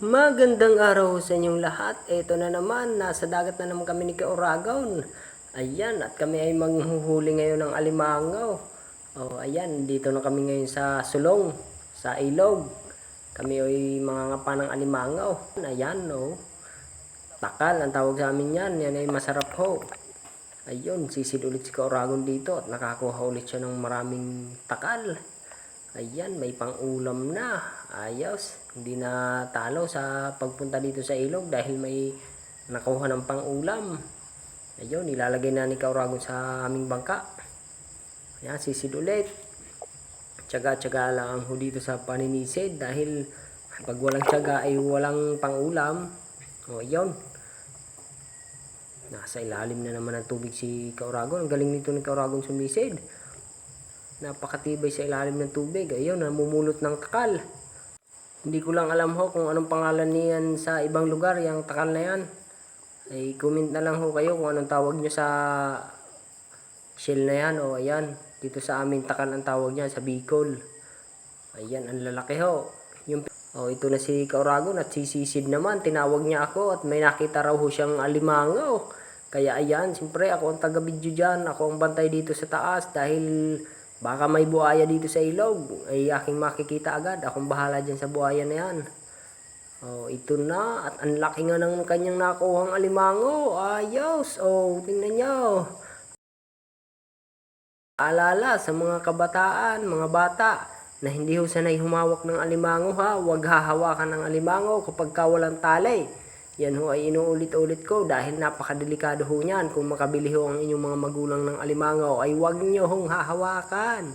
Magandang araw sa inyong lahat. Ito na naman, nasa dagat na naman kami ni Kaoragon. Ayan, at kami ay manghuhuli ngayon ng alimangaw. Oh, ayan, dito na kami ngayon sa sulong, sa ilog. Kami ay mga ngapa ng alimangaw. Ayan, no. Takal, ang tawag sa amin yan. Yan ay masarap ho. Ayun, sisid ulit si Kaoragon dito at nakakuha ulit siya ng maraming takal. Ayan, may pang-ulam na. Ayos. Hindi na talo sa pagpunta dito sa ilog dahil may nakuha ng pang-ulam. Ayun, ilalagay na ni Kauragon sa aming bangka. Ayan, sisid ulit. Tsaga-tsaga lang ho dito sa paninisid dahil pag walang tsaga ay walang pang-ulam. O, ayun. Nasa ilalim na naman ng tubig si Kauragon. Ang galing nito ni Kauragon sumisid napakatibay sa ilalim ng tubig. Ayun, namumulot ng takal. Hindi ko lang alam ho kung anong pangalan niyan sa ibang lugar, yung takal na yan. Ay comment na lang ho kayo kung anong tawag nyo sa shell na yan. O ayan, dito sa amin takal ang tawag niya sa Bicol. Ayan, ang lalaki ho. Yung, oh, ito na si Kauragon at si Sisid naman. Tinawag niya ako at may nakita raw ho siyang alimangaw. Kaya ayan, siyempre ako ang taga-video dyan. Ako ang bantay dito sa taas dahil Baka may buhaya dito sa ilog, ay aking makikita agad. Akong bahala dyan sa buhaya na yan. Oh, ito na. At ang laki nga ng kanyang nakuhang alimango. Ayos. Oh, tingnan nyo. Alala sa mga kabataan, mga bata, na hindi ho sanay humawak ng alimango ha. Huwag hahawakan ng alimango kapag ka walang tali. Yan ho ay inuulit-ulit ko dahil napakadelikado ho niyan. Kung makabili ho ang inyong mga magulang ng alimangaw ay huwag niyo hong hahawakan.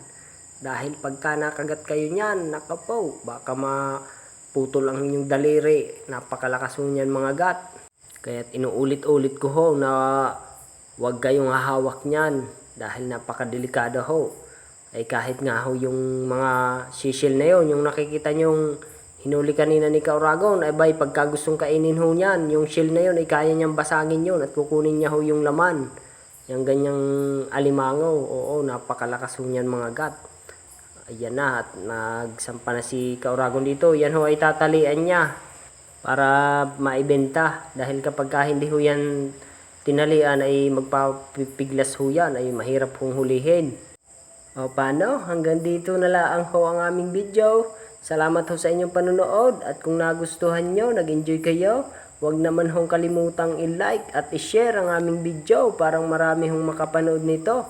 Dahil pagka nakagat kayo niyan, naka po, baka maputol ang inyong daliri. Napakalakas ho niyan mga gat. Kaya't inuulit-ulit ko ho na huwag kayong hahawak niyan dahil napakadelikado ho. Ay kahit nga ho yung mga sisil na yun, yung nakikita nyong Hinuli kanina ni Kauragon, ay bay, pagka gustong kainin ho niyan, yung shell na yun, ay kaya niyang basagin yun at kukunin niya ho yung laman. Yung ganyang alimangaw, oo, napakalakas ho niyan mga gat. Ayan na, at nagsampa na si Kauragon dito. Yan ho ay tatalian niya para maibenta. Dahil kapag ka hindi ho yan tinalian ay magpapiglas ho yan, ay mahirap hong hulihin. O paano? Hanggang dito na lang ho ang aming video. Salamat ho sa inyong panonood at kung nagustuhan nyo, nag-enjoy kayo, huwag naman hong kalimutang i-like at i-share ang aming video parang marami hong makapanood nito.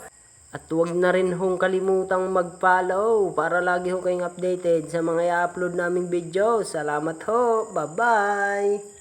At huwag na rin hong kalimutang mag-follow para lagi ho kayong updated sa mga i-upload naming video. Salamat ho. Bye-bye!